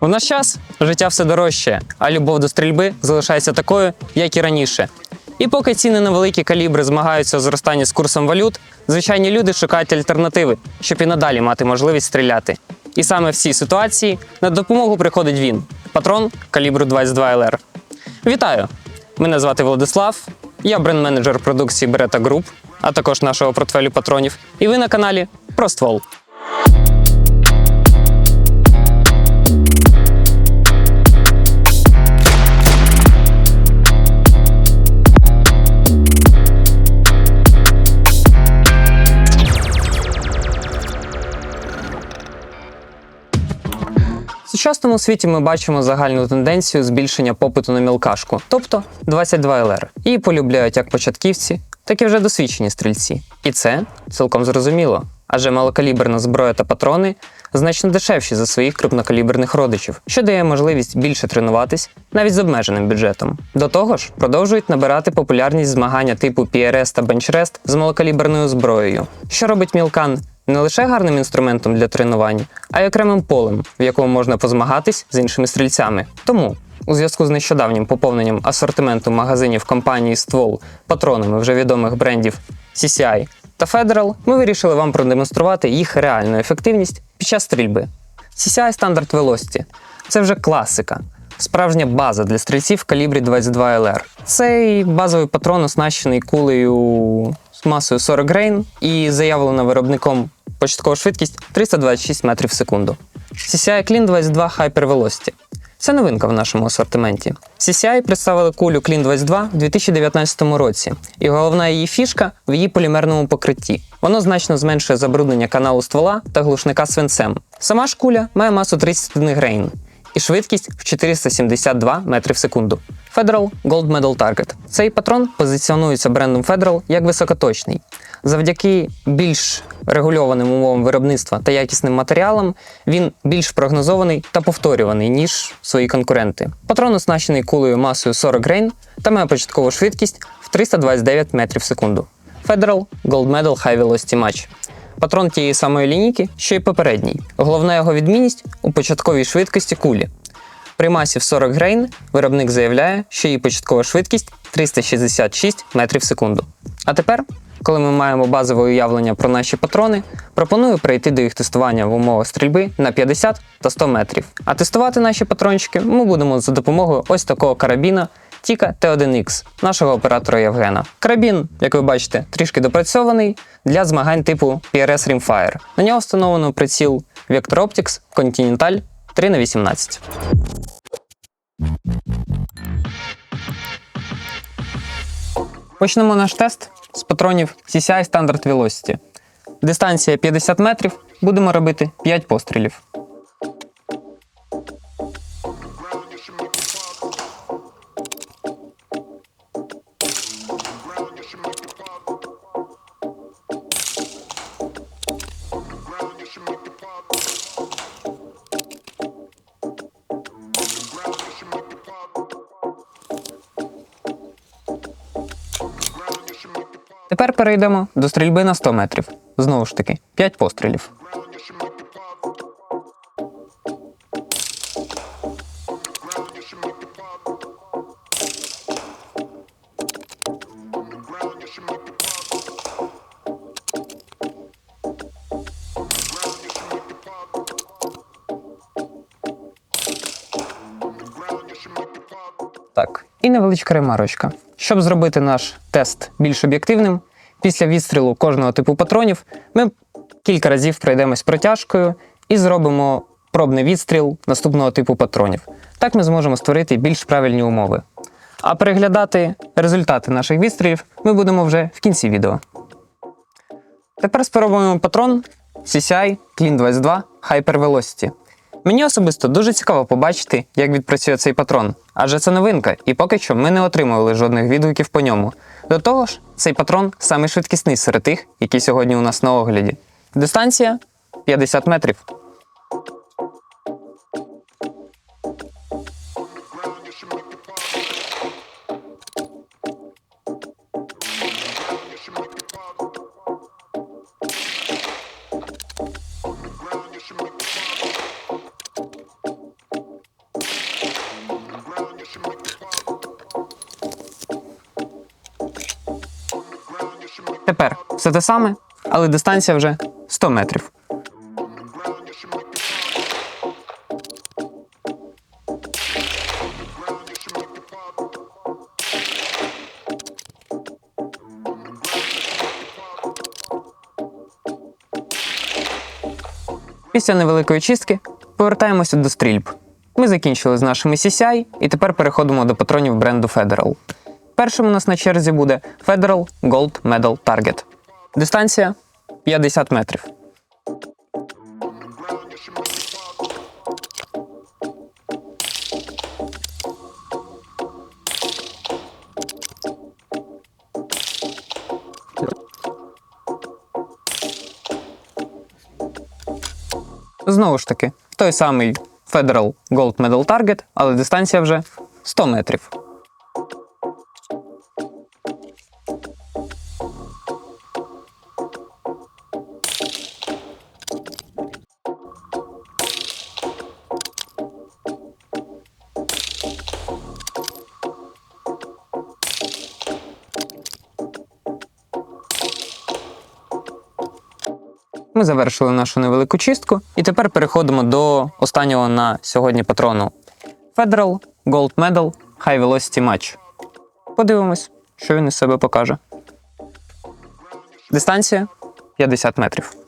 У наш час життя все дорожче, а любов до стрільби залишається такою, як і раніше. І поки ціни на великі калібри змагаються у зростанні з курсом валют, звичайні люди шукають альтернативи, щоб і надалі мати можливість стріляти. І саме в цій ситуації на допомогу приходить він патрон калібру 22 LR. Вітаю! Мене звати Владислав, я бренд-менеджер продукції Beretta Group, а також нашого портфелю патронів. І ви на каналі Про сучасному світі ми бачимо загальну тенденцію збільшення попиту на мілкашку, тобто 22 LR. Її полюбляють як початківці, так і вже досвідчені стрільці. І це цілком зрозуміло, адже малокаліберна зброя та патрони значно дешевші за своїх крупнокаліберних родичів, що дає можливість більше тренуватись навіть з обмеженим бюджетом. До того ж, продовжують набирати популярність змагання типу PRS та Bench-Rest з малокаліберною зброєю, що робить мілкан не лише гарним інструментом для тренувань, а й окремим полем, в якому можна позмагатись з іншими стрільцями. Тому у зв'язку з нещодавнім поповненням асортименту магазинів компанії Ствол патронами вже відомих брендів CCI та Federal, ми вирішили вам продемонструвати їх реальну ефективність під час стрільби. CCI Standard Velocity – це вже класика. Справжня база для стрільців в калібрі 22 LR. Цей базовий патрон оснащений кулею з масою 40 грейн і заявлена виробником початкова швидкість 326 метрів в секунду. CCI Clean 22 Hyper Velocity. Це новинка в нашому асортименті. CCI представили кулю Clean 22 в 2019 році, і головна її фішка в її полімерному покритті. Воно значно зменшує забруднення каналу ствола та глушника свинцем. Сама ж куля має масу 31 грейн і швидкість в 472 метри в секунду. Federal Gold Medal Target. Цей патрон позиціонується брендом Federal як високоточний. Завдяки більш регульованим умовам виробництва та якісним матеріалам він більш прогнозований та повторюваний, ніж свої конкуренти. Патрон оснащений кулею масою 40 грейн та має початкову швидкість в 329 метрів в секунду. Federal Gold Medal High Velocity Match. Патрон тієї самої лінійки, що й попередній. Головна його відмінність у початковій швидкості кулі. При масі в 40 грейн виробник заявляє, що її початкова швидкість 366 метрів в секунду. А тепер, коли ми маємо базове уявлення про наші патрони, пропоную перейти до їх тестування в умовах стрільби на 50 та 100 метрів. А тестувати наші патрончики ми будемо за допомогою ось такого карабіна Тіка Т1Х нашого оператора Євгена. Карабін, як ви бачите, трішки допрацьований для змагань типу PRS Rimfire. На нього встановлено приціл Vector Optics Continental 3х18. Почнемо наш тест з патронів CCI Standard Velocity. Дистанція 50 метрів. Будемо робити 5 пострілів. Тепер перейдемо до стрільби на 100 метрів. Знову ж таки, 5 пострілів. І невеличка ремарочка. Щоб зробити наш тест більш об'єктивним, після відстрілу кожного типу патронів ми кілька разів пройдемось протяжкою і зробимо пробний відстріл наступного типу патронів. Так ми зможемо створити більш правильні умови. А переглядати результати наших відстрілів ми будемо вже в кінці відео. Тепер спробуємо патрон CCI Clean 22 Hyper Velocity. Мені особисто дуже цікаво побачити, як відпрацює цей патрон, адже це новинка, і поки що ми не отримували жодних відгуків по ньому. До того ж, цей патрон самий швидкісний серед тих, які сьогодні у нас на огляді. Дистанція 50 метрів. Тепер все те саме, але дистанція вже 100 метрів. Після невеликої чистки повертаємося до стрільб. Ми закінчили з нашими CCI і тепер переходимо до патронів бренду Federal. Першим у нас на черзі буде Federal Gold Medal Target. Дистанція 50 метрів. Знову ж таки, той самий Federal Gold Medal Target, але дистанція вже 100 метрів. Ми завершили нашу невелику чистку і тепер переходимо до останнього на сьогодні патрону. Federal Gold Medal High Velocity Match. Подивимось, що він із себе покаже. Дистанція 50 метрів.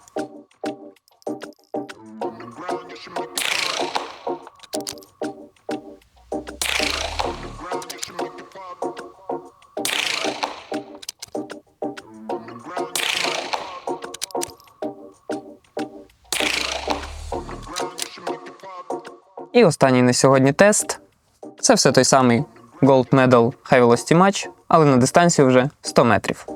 І останній на сьогодні тест. Це все той самий Gold Medal High Velocity Match, але на дистанції вже 100 метрів.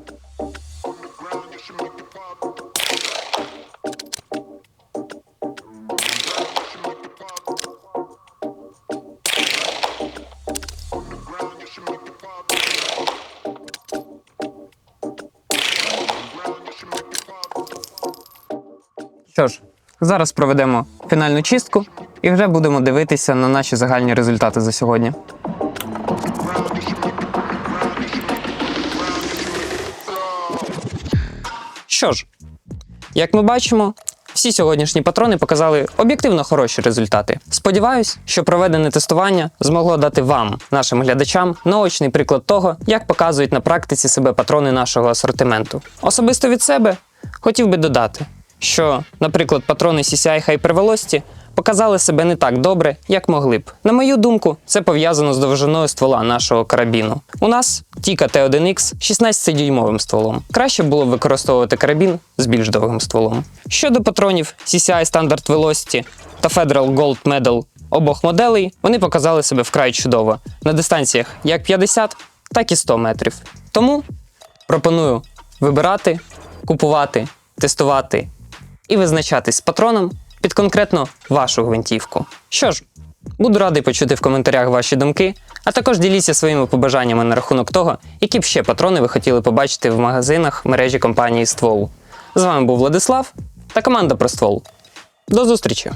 Що ж, зараз проведемо фінальну чистку і вже будемо дивитися на наші загальні результати за сьогодні. Що ж, як ми бачимо, всі сьогоднішні патрони показали об'єктивно хороші результати. Сподіваюсь, що проведене тестування змогло дати вам, нашим глядачам, наочний приклад того, як показують на практиці себе патрони нашого асортименту. Особисто від себе хотів би додати, що, наприклад, патрони CCI Hyper Velocity показали себе не так добре, як могли б. На мою думку, це пов'язано з довжиною ствола нашого карабіну. У нас Тіка Т1Х 16-дюймовим стволом. Краще було б використовувати карабін з більш довгим стволом. Щодо патронів CCI Standard Velocity та Federal Gold Medal обох моделей, вони показали себе вкрай чудово на дистанціях як 50, так і 100 метрів. Тому пропоную вибирати, купувати, тестувати і визначатись з патроном під конкретно вашу гвинтівку. Що ж, буду радий почути в коментарях ваші думки, а також діліться своїми побажаннями на рахунок того, які б ще патрони ви хотіли побачити в магазинах мережі компанії Ствол. З вами був Владислав та команда про ствол. До зустрічі!